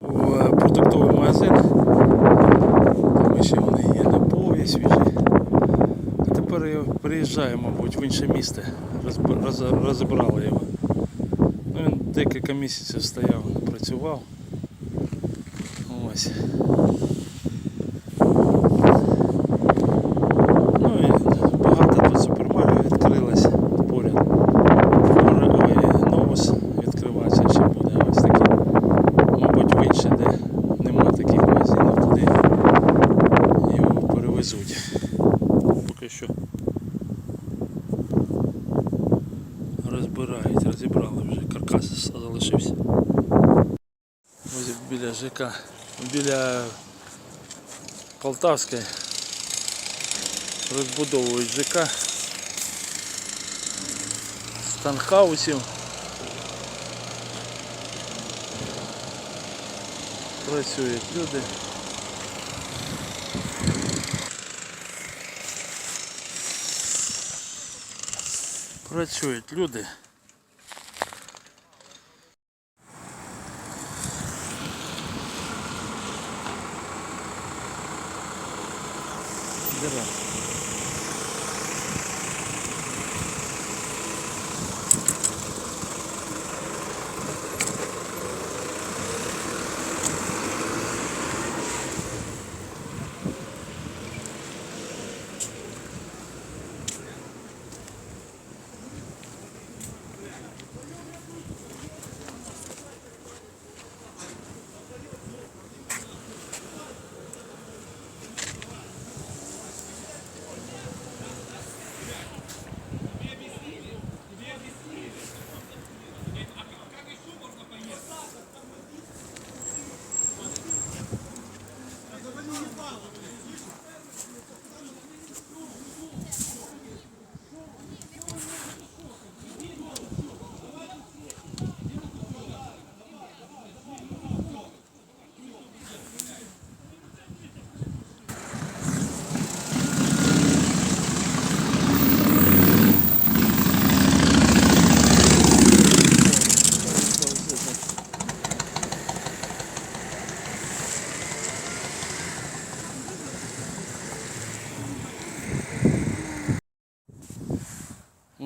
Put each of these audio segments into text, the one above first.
в е, продуктовий магазин. Там ще вони є напої свіжі. А тепер я приїжджаю, мабуть, в інше місто. Розібрали його. Ну, він декілька місяців стояв, працював. Ось. Ну і багато тут супермаркетів відкрилось поряд. Може, ой, новус відкривається ще буде ось такі. Мабуть, в інше, де нема таких магазинів, туди його перевезуть. Поки що розбирають, розібрали залишився. Ось біля ЖК, біля Полтавської розбудовують ЖК з танхаусів. Працюють люди. Працюють люди.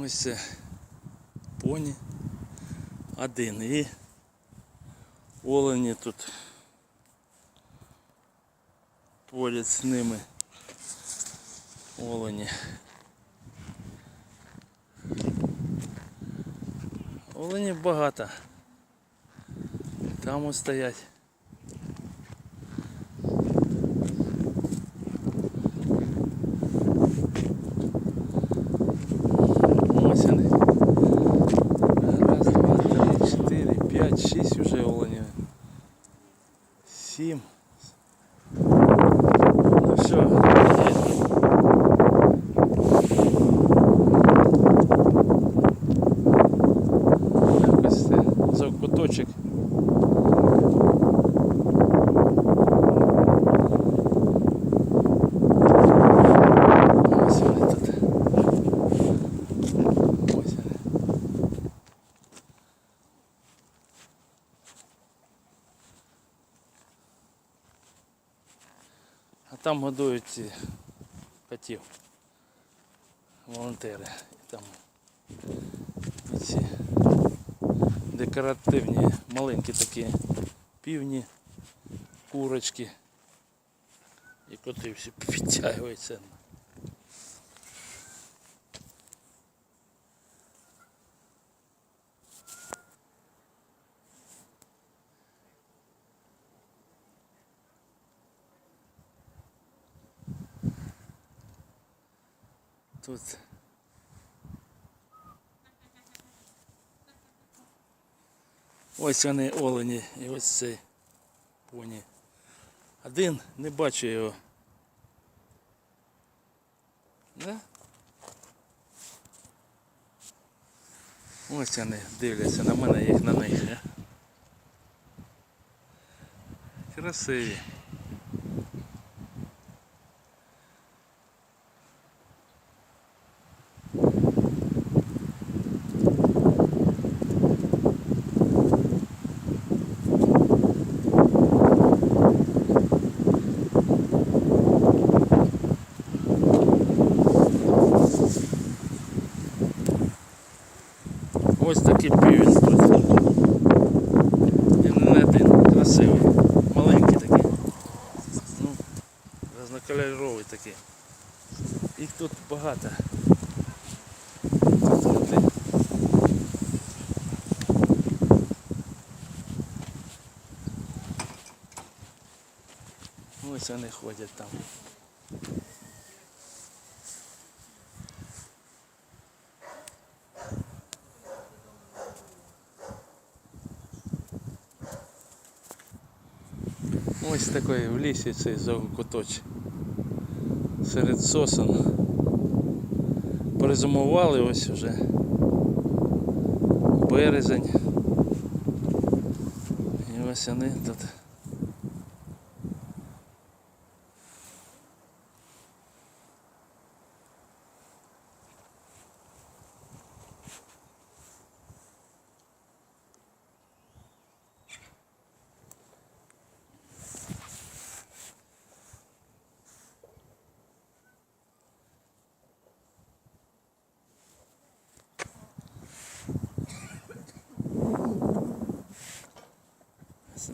Ось поні. Один і олені тут поряд з ними. Олені. Оленів багато. Там ось стоять. Ось вони. Раз, два, три, чотири, п'ять, шість уже оленів. Сім. Ну все, якось це завкуточок. Ось вони тут. Ось вони. А там годують котів. Волонтери. Там ці декоративні маленькі такі півні, курочки. І коти всі підтягуються. Тут ось вони олені і ось цей поні. Один не бачу його. Да? Ось вони дивляться на мене, як на них. Красиві. Ось такий півень тут. Він не один, красивий, маленький такий. Ну, Рознокольоровий такий. Їх тут багато. Ось вони ходять там. Ось такий в лісі цей куточ. Серед сосен. Перезимували ось вже. Березень. І ось вони тут.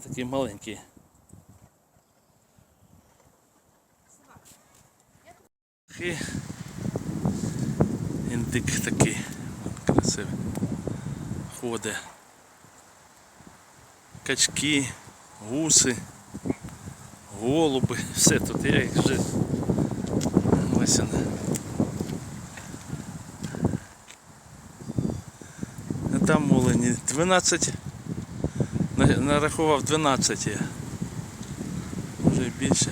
Це. Такий індик такий красивий. Ходить. Качки, гуси, голуби, все тут я їх вже ось вони. Там олені 12 На- нарахував 12 я. Може і більше.